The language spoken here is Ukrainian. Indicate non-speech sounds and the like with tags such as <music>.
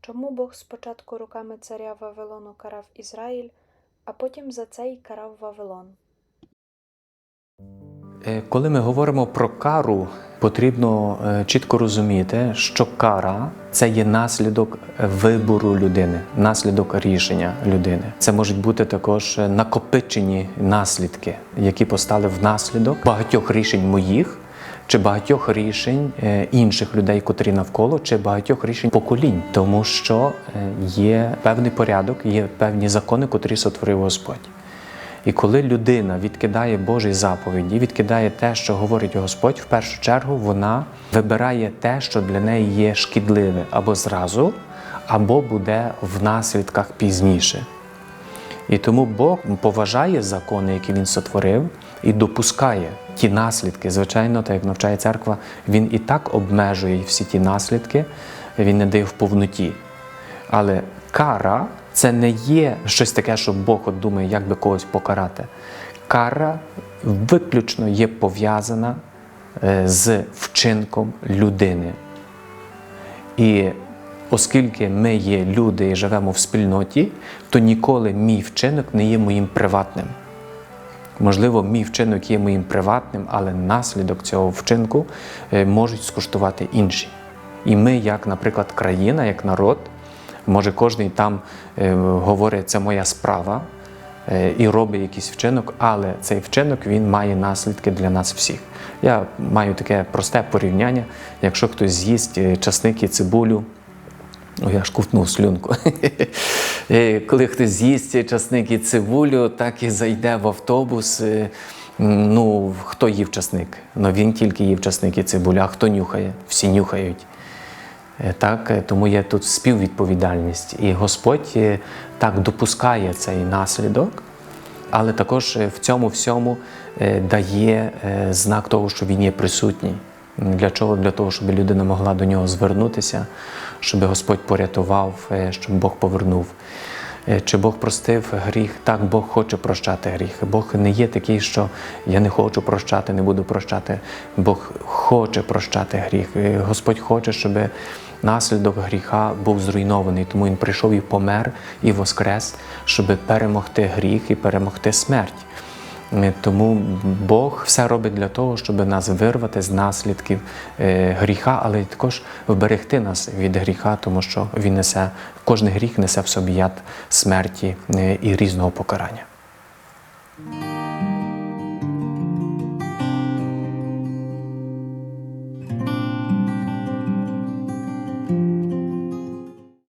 Чому Бог спочатку руками царя Вавилону карав Ізраїль, а потім за це й карав Вавилон? Е, Коли ми говоримо про кару, потрібно е, чітко розуміти, що кара це є наслідок вибору людини, наслідок рішення людини. Це можуть бути також е, накопичені наслідки, які постали внаслідок багатьох рішень моїх. Чи багатьох рішень е, інших людей, котрі навколо, чи багатьох рішень поколінь, тому що е, є певний порядок, є певні закони, котрі сотворив Господь. І коли людина відкидає Божі заповіді, відкидає те, що говорить Господь, в першу чергу вона вибирає те, що для неї є шкідливе або зразу, або буде в наслідках пізніше. І тому Бог поважає закони, які він сотворив, і допускає ті наслідки. Звичайно, так як навчає церква, він і так обмежує всі ті наслідки, він не дає в повноті. Але кара це не є щось таке, що Бог от думає, як би когось покарати. Кара виключно є пов'язана е, з вчинком людини. І оскільки ми є люди і живемо в спільноті, то ніколи мій вчинок не є моїм приватним. Можливо, мій вчинок є моїм приватним, але наслідок цього вчинку е, можуть скуштувати інші. І ми, як, наприклад, країна, як народ, може кожен там е, говорить, це моя справа е, і робить якийсь вчинок, але цей вчинок він має наслідки для нас всіх. Я маю таке просте порівняння, якщо хтось з'їсть е, часник і цибулю. О, я ж ковтнув слюнку. <laughs> Коли хтось з'їсть часник і цибулю, так і зайде в автобус. Ну, хто їв часник? Ну він тільки їв часник і цибулю, а хто нюхає? Всі нюхають. Е, Так, е, тому є тут співвідповідальність. І Господь е, так допускає цей наслідок, але також в цьому всьому дає знак того, що він є присутній. Для чого? Для того, щоб людина могла до нього звернутися, щоб Господь порятував, щоб Бог повернув. Чи Бог простив гріх? Так, Бог хоче прощати гріх. Бог не є такий, що я не хочу прощати, не буду прощати. Бог хоче прощати гріх. Господь хоче, щоб наслідок гріха був зруйнований. Тому Він прийшов і помер, і воскрес, щоб перемогти гріх і перемогти смерть. Е, Тому Бог все робить для того, щоб нас вирвати з наслідків е, гріха, але також вберегти нас від гріха, тому що він несе кожен гріх несе в собі яд смерті е, і різного покарання.